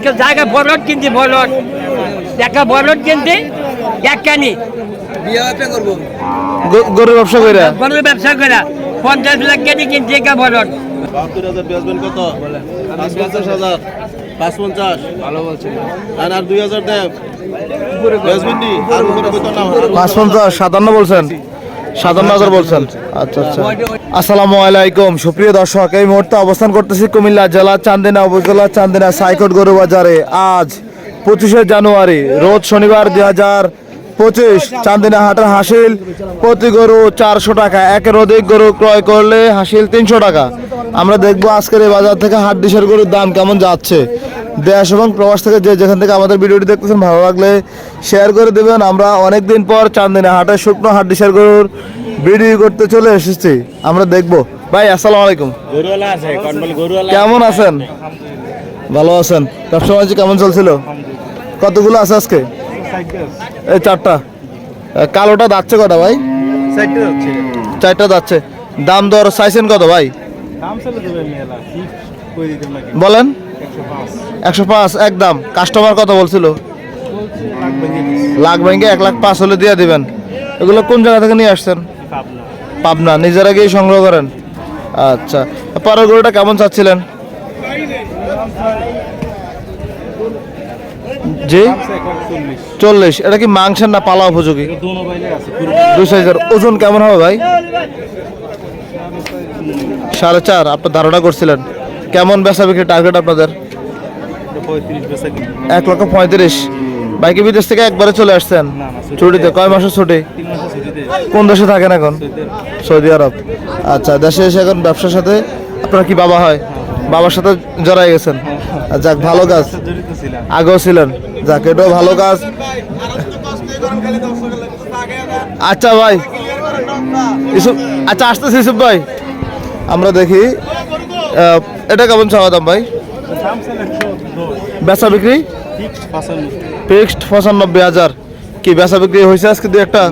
একটা জায়গায় বলট কিনছি বলট একটা বলট কিনছি এক কানি। গ- গরুর ব্যবসা করে গরুর ব্যবসা করে পঞ্চাশ লাখ কেজি কিনছি একটা বলট বাহাত্তর হাজার বেচবেন কত? পাঁচ পঞ্চাশ হাজার। পাঁচ পঞ্চাশ ভালো বলছেন আর আর দুই হাজার দেন বেচবেন নি আর উপরে কইতো না পাঁচ পঞ্চাশ সাতান্ন বলছেন। হাজার বলছেন। আচ্ছা আচ্ছা। আসসালামু আলাইকুম। সুপ্রিয় দর্শক, এই মুহূর্তে অবস্থান করতেছি কুমিল্লা জেলা চান্দিনা উপজেলা চান্দিনা সাইকট গরু বাজারে। আজ পঁচিশে জানুয়ারি, রোজ শনিবার দুই হাজার পঁচিশ, চান্দিনা হাটের হাসিল। প্রতি গরু চারশো টাকা, একের অধিক গরু ক্রয় করলে হাসিল তিনশো টাকা। আমরা দেখব আজকের এই বাজার থেকে হাট ডিশের গরুর দাম কেমন যাচ্ছে। দেশ এবং প্রবাস থেকে যে যেখান থেকে আমাদের ভিডিওটি দেখতেছেন ভালো লাগলে শেয়ার করে দেবেন। আমরা অনেক দিন পর চান্দিনা হাটের শুকনো হাট ডিশের গরুর ভিডিও করতে চলে এসেছি। আমরা দেখব। ভাই আসসালামু আলাইকুম। কেমন আছেন? ভালো আছেন। ব্যবসা বাণিজ্য কেমন চলছিল? কতগুলো আছে আজকে? এই চারটা। কালোটা যাচ্ছে কটা ভাই? চারটা যাচ্ছে দাম দর চাইছেন কত ভাই? বলেন। একশো পাঁচ, একদম। কাস্টমার কত বলছিল। লাখ ব্যাংকে এক লাখ পাঁচ হলে দিয়ে দিবেন। এগুলো কোন জায়গা থেকে নিয়ে আসছেন? পাবনা। নিজেরা গিয়ে সংগ্রহ করেন। আচ্ছা। পরের গরুটা কেমন চাচ্ছিলেন? জি? চল্লিশ। এটা কি মাংসের না পালা উপযোগী? দুই সাইজের। ওজন কেমন হবে ভাই? সাড়ে চার। আপনার ধারণা করছিলেন। কেমন বেচা বিক্রি টার্গেট আপনাদের? এক লক্ষ পঁয়ত্রিশ। বাইকে বিদেশ থেকে একবারে চলে আসছেন? ছুটিতে। কয় মাসের ছুটি? কোন দেশে থাকেন এখন? সৌদি আরব। আচ্ছা দেশে এসে এখন ব্যবসার সাথে আপনার কি বাবা হয়? বাবার সাথে জড়াই গেছেন? যাক ভালো কাজ। আগেও ছিলেন। যাক এটাও ভালো কাজ। আচ্ছা ভাই। ইসুফ আচ্ছা আসতেছি ইসুফ ভাই। আমরা দেখি এটা কেমন চাওয়া দাম ভাই? বেচা বিক্রি? ফিক্সড পঁচানব্বই হাজার। কি বেচা বিক্রি হয়েছে আজকে দু একটা?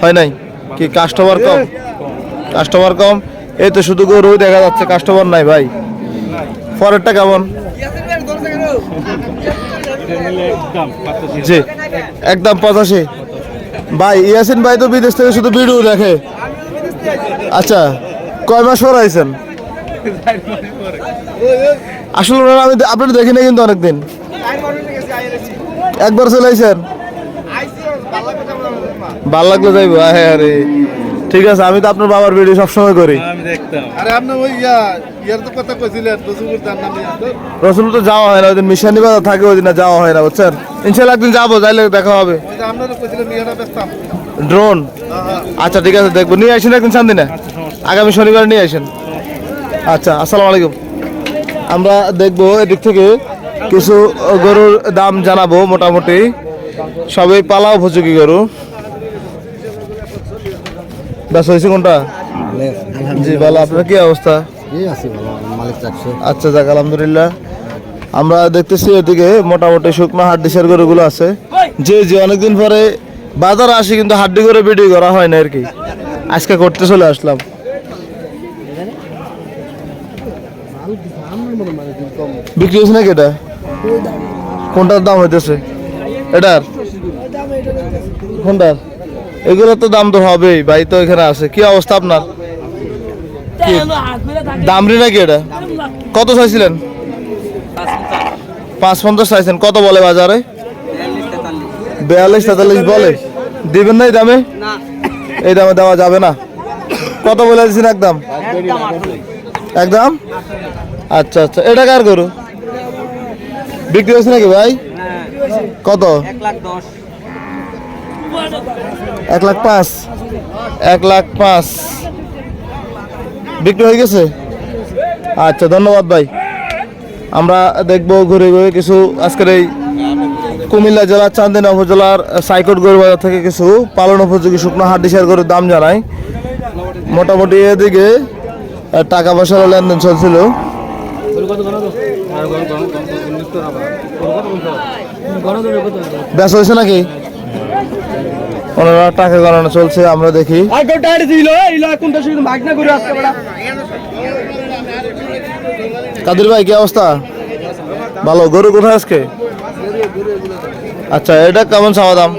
হয় নাই? কি কাস্টমার কম? কাস্টমার কম? এই তো শুধু গরুই দেখা যাচ্ছে কাস্টমার নাই ভাই। পরেরটা কেমন? জি। একদম পঁচাশি। ভাই ইয়াসিন ভাই তো বিদেশ থেকে শুধু ভিডিও দেখে। আচ্ছা কয় মাস পর আইছেন? আসলে ওনারা আমি আপনার দেখি না কিন্তু অনেকদিন। একবার চলে আইছেন ভালো লাগল যাইবো হ্যাঁ আরে। ঠিক আছে আমি তো আপনার বাবার ভিডিও সবসময় করি। আরে আপনি ওই ইয়ার তো কথা কইছিলেন রসুলপুর তার নাম রসুল তো। যাওয়া হয় না ওই দিন মিশানি বাজার থাকে ওই দিন যাওয়া হয় না বুঝছেন? ইনশাল্লাহ একদিন যাব যাইলে দেখা হবে। ওই যে আপনারা কইছিলেন ইয়াটা ব্যস্তাম ড্রোন? আচ্ছা ঠিক আছে দেখব। নিয়ে আসেন একদিন শান্তি না আগামী শনিবার নিয়ে আসেন। আচ্ছা আসসালামু আলাইকুম। আমরা দেখব এদিক থেকে কিছু গরুর দাম জানাব মোটামুটি। সবই পালা উপযোগী গরু। ব্যাস হয়েছে কোনটা? জি ভালো। আপনার কি অবস্থা? আচ্ছা যাক আলহামদুলিল্লাহ। আমরা দেখতেছি এদিকে মোটামুটি শুকনো হাড্ডি সার গরুগুলো আছে। জি জি অনেকদিন পরে বাজারে আসি কিন্তু হাড্ডি করে ভিডিও করা হয় না আর কি। আজকে করতে চলে আসলাম। বিক্রি হয়েছে নাকি এটা? কোনটার দাম হইতেছে? এটার? কোনটার? এগুলো তো দাম তো হবেই ভাই তো এখানে আছে। কি অবস্থা আপনার? দামরি নাকি এটা? কত চাইছিলেন? পাঁচ পঞ্চাশ চাইছেন। কত বলে বাজারে? বিয়াল্লিশ তেতাল্লিশ বলে। দিবেন না এই দামে? এই দামে দেওয়া যাবে না। কত বলে দিচ্ছেন একদম? একদম? আচ্ছা আচ্ছা। এটা কার গরু? বিক্রি হয়েছে নাকি ভাই? কত? এক লাখ পাঁচ। এক লাখ পাঁচ। বিক্রি হয়ে গেছে? আচ্ছা ধন্যবাদ ভাই। আমরা দেখব ঘুরে ঘুরে কিছু আজকের এই কুমিল্লা জেলার চান্দিনা উপজেলার সাইকট গরু বাজার থেকে কিছু পালন উপযোগী শুকনো হাড্ডিসার গরুর দাম জানাই। মোটামুটি এদিকে টাকা পয়সার লেনদেন চলছিল। ব্যাস হয়েছে নাকি? ওনারা টাকা গণনা চলছে, আমরা দেখি। কাদির ভাই, কি অবস্থা? ভালো? গরু কোথায় আজকে? আচ্ছা এটা কেমন চাওয়া দাম?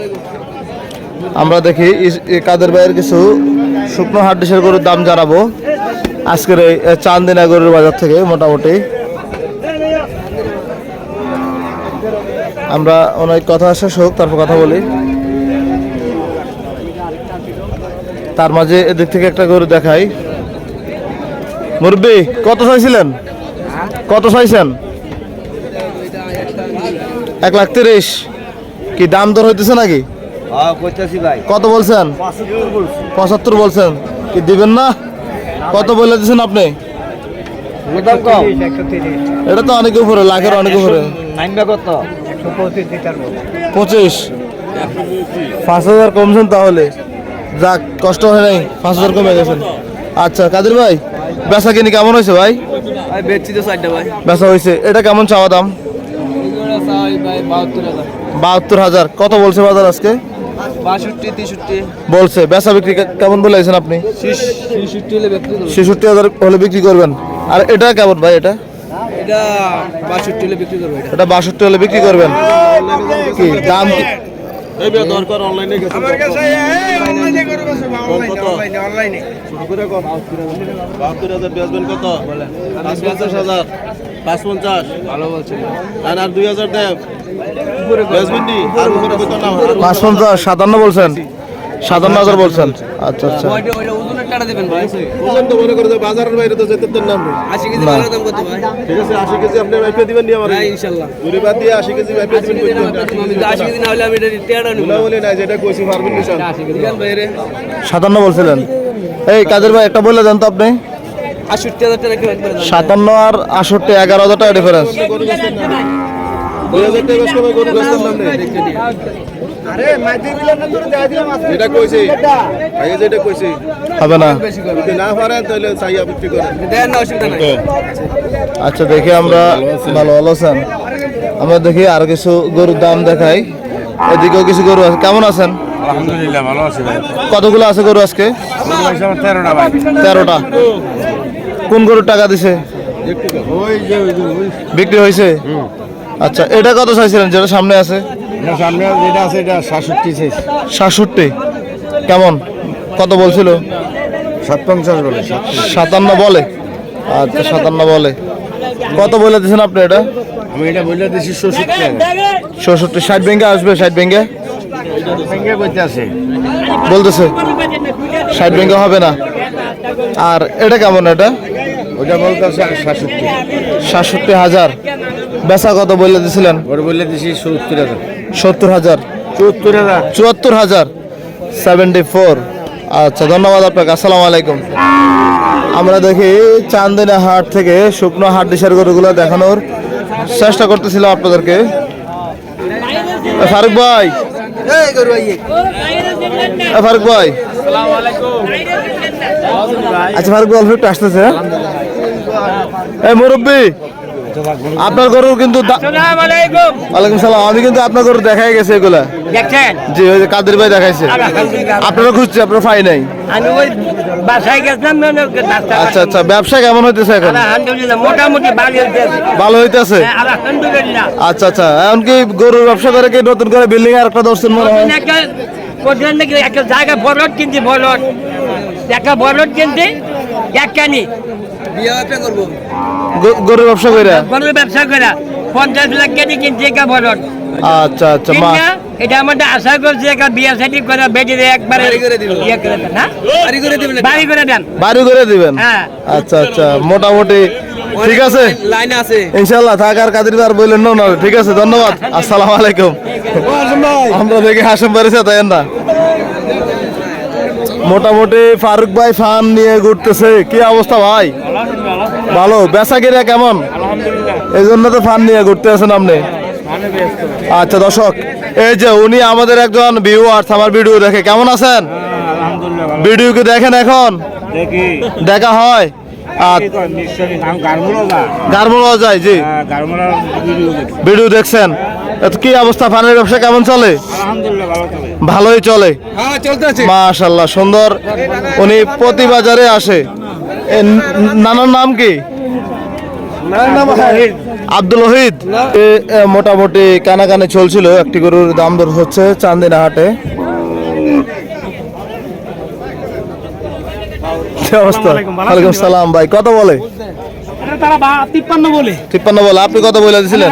আমরা দেখি কাদের ভাইয়ের কিছু শুকনো হাট ডিশের গরুর দাম জানাব। আজকের এই চান্দিনা গরুর বাজার থেকে মোটামুটি। আমরা অনেক কথা শেষ হোক তারপর কথা বলি। তার মাঝে এদিক থেকে একটা গরু দেখাই। মুরব্বী কত চাইছিলেন? কত চাইছেন? এক লাখ তিরিশ। কি দাম দর হইতেছে নাকি? কত বলছেন? পঁচাত্তর বলছেন। কি দিবেন না? কত বলে দিচ্ছেন আপনি? এটা তো অনেক উপরে লাখের অনেক উপরে। পঁচিশ পাঁচ হাজার কমছেন তাহলে। যাক কষ্ট হয় নাই পাঁচ হাজার কমে গেছেন। আচ্ছা কাদের ভাই? বেচা কিনি কেমন হয়েছে ভাই? বেচছি তো চারটা ভাই। বেচা হয়েছে। এটা কেমন চাওয়া দাম? বাহাত্তর হাজার। কত বলছে বাজার আজকে? বাষট্টি তেষট্টি। বলছে বেচা বিক্রি কেমন বলেছেন আপনি? ছেষট্টি হাজার হলে বিক্রি করবেন। আর এটা কেমন ভাই এটা? এটা বাষট্টি হলে বিক্রি করব এটা। বাষট্টি হলে বিক্রি করবেন। কি দাম এই দরকার অনলাইনে কত? বাহাত্তর হাজার বেচবেন কত? পঞ্চাশ হাজার। পাঁচ পঞ্চাশ ভালো বলছেন আর আর দুই হাজার দেব পাঁচ পঞ্চাশ সাতান্ন বলছেন? সাতান্ন হাজার বলছেন। আচ্ছা আচ্ছা। সাতান্ন বলছিলেন। এই কাদের ভাই একটা বলে দেন তো আপনি? সাতান্ন আর আষট্টি এগারো হাজার টাকা ডিফারেন্স যেটা কইছি। যেটা কইছি। হবে না। যদি না পারেন তাহলে চাইয়া বিক্রি করেন। দেন না অসুবিধা নাই। আচ্ছা দেখি আমরা ভালো ভালো আছেন আমরা দেখি আর কিছু গরুর দাম দেখাই। এদিকেও কিছু গরু আছে। কেমন আছেন? আলহামদুলিল্লাহ ভালো আছি ভাই। কতগুলো আছে গরু আজকে? তেরোটা ভাই। তেরোটা। কোন গরুর টাকা দিছে? ওই যে ওই যে ওই বিক্রি হয়েছে আচ্ছা এটা কত চাইছিলেন? যেটা সামনে আছে? সামনে যেটা আছে এটা সাতষট্টি সাতষট্টি। কেমন? কত বলছিল? সাত পঞ্চাশ বলে। সাতান্ন বলে? আচ্ছা সাতান্ন বলে। কত বলে দিয়েছেন আপনি এটা? আমি এটা বললে দিচ্ছি ষষট্টি ষষট্টি ষাট ব্যাঙ্গে আসবে ষাট ব্যাঙ্গে আছে বলতেছে ষাট ব্যাঙ্গে হবে না। আর এটা কেমন এটা? ওটা বলতে আছে সাতষট্টি। সাতষট্টি হাজার। বেচা কত বলে দিয়েছিলেন ওর বললে দিচ্ছি সত্তর হাজার। সত্তর হাজার। চুয়াত্তর হাজার। চুয়াত্তর হাজার। সেভেন্টি ফোর আচ্ছা ধন্যবাদ আপনাকে আসসালামু আলাইকুম। আমরা দেখি চান্দিনা হাট থেকে শুকনো হাট ডিশের গরুগুলো দেখানোর চেষ্টা করতেছিলাম আপনাদেরকে। ফারুক ভাই। ফারুক ভাই। আচ্ছা ফারুক ভাই অল্প একটু আসতেছে হ্যাঁ? এই মুরব্বী। আপনার গরুর কিন্তু ওয়ালাইকুম সালাম। আমি কিন্তু আপনার গরু দেখাই গেছে এগুলা। জি ওই যে কাদের ভাই দেখাইছে। আপনারা খুঁজছে আপনার ফাই নাই। আমি ওই বাসায় গেছিলাম না, না, রাস্তা আচ্ছা আচ্ছা ব্যবসা কেমন হইতেছে এখন? আলহামদুলিল্লাহ মোটামুটি ভালো হইতেছে? হ্যাঁ, আলহামদুলিল্লাহ। আচ্ছা আচ্ছা এখন কি গরুর ব্যবসা করে কি নতুন করে বিল্ডিং আর একটা ধরছেন মনে হয়? একটা জায়গা বলট কিনছি বলট একটা বলট কিনছি একখানি বিয়ে একটা করব। গরুর ব্যবসা করে গরুর ব্যবসা করে পঞ্চাশ লাখ কেজি কিনছি একটা বলট আচ্ছা আচ্ছা মা। এটা আমাদের আশা করছি একটা বিয়ে শাদী করে বেটে দিয়ে একবারে ইয়ে করে দেন হ্যাঁ বাড়ি করে দেবেন বাড়ি করে দেন। বাড়ি করে দিবেন? হ্যাঁ। আচ্ছা আচ্ছা মোটামুটি ঠিক আছে? লাইন আছে। ইনশাল্লাহ থাক আর কাদের আর বললেন না না, ঠিক আছে ধন্যবাদ। আসসালামু আলাইকুম। আমরা দেখি হাসম বাড়িছে তাই না? মোটামুটি ফারুক ভাই ফান নিয়ে ঘুরতেছে। কি অবস্থা ভাই? ভালো বেচা কিনা কেমন? এই জন্য তো ফান নিয়ে ঘুরতে আছেন আপনি? আচ্ছা দর্শক এই যে উনি আমাদের একজন ভিউয়ার্স আমার ভিডিও দেখে কেমন আছেন? ভিডিও কি দেখেন এখন? দেখা। হয়? না গারমোড়া যায় জি। ভিডিও দেখছেন? এত কি অবস্থা ফানের ব্যবসা কেমন চলে? আলহামদুলিল্লাহ ভালো চলে। ভালোই চলে। হ্যাঁ চলতেছে মাশাল্লাহ সুন্দর। উনি প্রতি বাজারে আসে। নানার নাম কি? আব্দুল ওহিদ। মোটামুটি কানা কানে চলছিল একটি গরুর দাম দর হচ্ছে চান্দিনা হাটে। ওয়ালাইকুম সালাম ভাই কত বলে। তারা তিপ্পান্ন বলে। তিপ্পান্ন বলে। আপনি কত বলে দিয়েছিলেন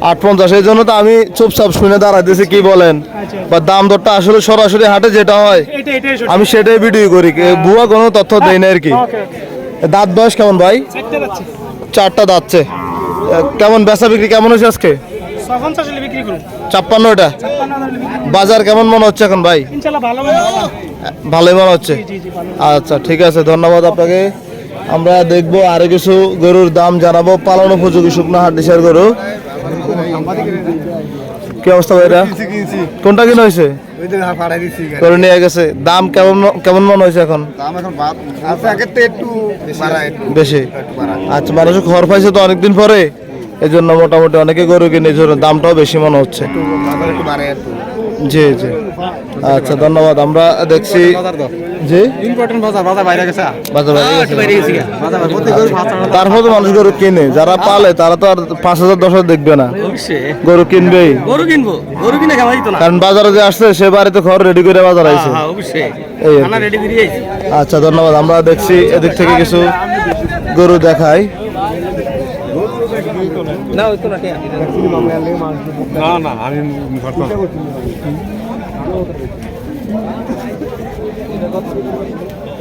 আট পঞ্চাশ এই জন্য তো আমি চুপচাপ শুনে দাঁড়াইতেছি কি বলেন? আচ্ছা। বা দাম দরটা আসলে সরাসরি হাটে যেটা হয় আমি সেটাই ভিডিও করি। কে- ভুয়া কোনো তথ্য দেই না আর কি। ওকে দাঁত বয়স কেমন ভাই? চারটে দাঁতছে। কেমন বেচা বিক্রি কেমন হয়েছে আজকে? ছাপ্পান্নটা। বাজার কেমন মনে হচ্ছে এখন ভাই? ভালো ভালোই মনে হচ্ছে? আচ্ছা ঠিক আছে ধন্যবাদ আপনাকে। আমরা দেখব আরও কিছু গরুর দাম জানাব। পালন উপযোগী শুকনো দিশার গরু। কি অবস্থা ভাই এটা কিনছি। কোনটা কিনা হয়েছে? নিয়ে গেছে। দাম কেমন কেমন মনে হয়েছে এখন? বেশি। আচ্ছা মানুষ খড় পাইছে তো অনেকদিন পরে। এই জন্য মোটামুটি অনেকে গরু কিনে দামটাও বেশি মনে হচ্ছে। জি জি। আচ্ছা ধন্যবাদ। আমরা দেখছি জি? ইম্পর্টেন্ট বাজার বাজার বাইরে গেছে। বাজার বাইরে গেছে। তারপর মানুষ গরু কিনে যারা পালে তারা তো আর পাঁচ হাজার দশ হাজার দেখবে না। গরু কিনবেই। গরু কিনবো গরু কিনে খাওয়াই তো না। কারণ বাজারে যে আসছে সে বাড়িতে ঘর রেডি করে বাজার আইছে। হ্যাঁ অবশ্যই। এই আর রেডি করে আইছি। আচ্ছা ধন্যবাদ। আমরা দেখছি এদিক থেকে কিছু গরু দেখাই। না ওই তো না না না আমি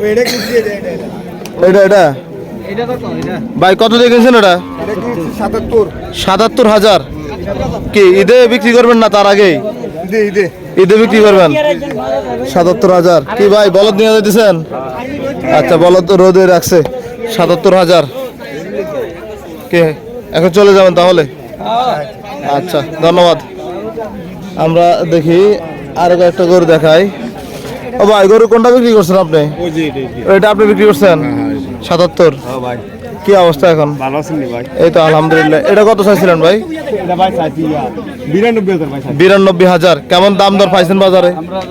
এটা এটা এটা এটা? ভাই কত দিয়ে কিনছেন এটা? সাতাত্তর? সাতাত্তর হাজার। কি ঈদে বিক্রি করবেন না তার আগেই? ঈদে বিক্রি করবেন? সাতাত্তর হাজার। কি ভাই বলদ নিয়ে যেতেছেন আচ্ছা বলদ তো রোদে রাখছে। সাতাত্তর হাজার। কে? এখন চলে যাবেন তাহলে? আচ্ছা ধন্যবাদ। আমরা দেখি আরও একটা গরু দেখাই। ও ভাই গরু কোনটা বিক্রি করছেন আপনি? এটা আপনি বিক্রি করছেন? সাতাত্তর? ভাই। কি অবস্থা এখন? ভালো আছেন নি ভাই? এই তো আলহামদুলিল্লাহ। এটা কত চাইছিলেন ভাই? এটা ভাই চাইছি বিরানব্বই হাজার কেমন দাম দর পাইছেন বাজারে?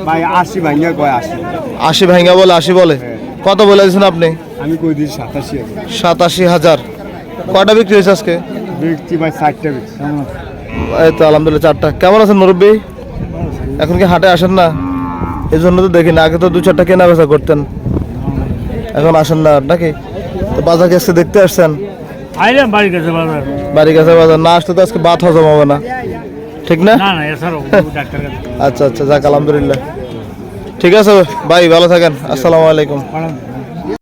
ভাই আশি ভাঙ্গা বলে আশি বলে। কত বলে দিয়েছেন আপনি? আমি কই দিয়েছি সাতাশি হাজার। সাতাশি হাজার। কয়টা বিক্রি হয়েছে আজকে? দেখছি ভাই ষাটটা বেশি এই তো আলহামদুলিল্লাহ চারটা। কেমন আছেন মুরব্বী? এখন কি হাটে আসেন না? এই জন্য তো দেখি না আগে তো দু চারটা কেনা বেচা করতেন। এখন আসেন না নাকি? তো বাজার গেছে দেখতে আসছেন? বাড়ি কাছে বাজার। না আসলে তো আজকে বাত হজম হবে না। ঠিক না? আচ্ছা আচ্ছা যাক আলহামদুলিল্লাহ। ঠিক আছে ভাই ভালো থাকেন। আসসালামু আলাইকুম।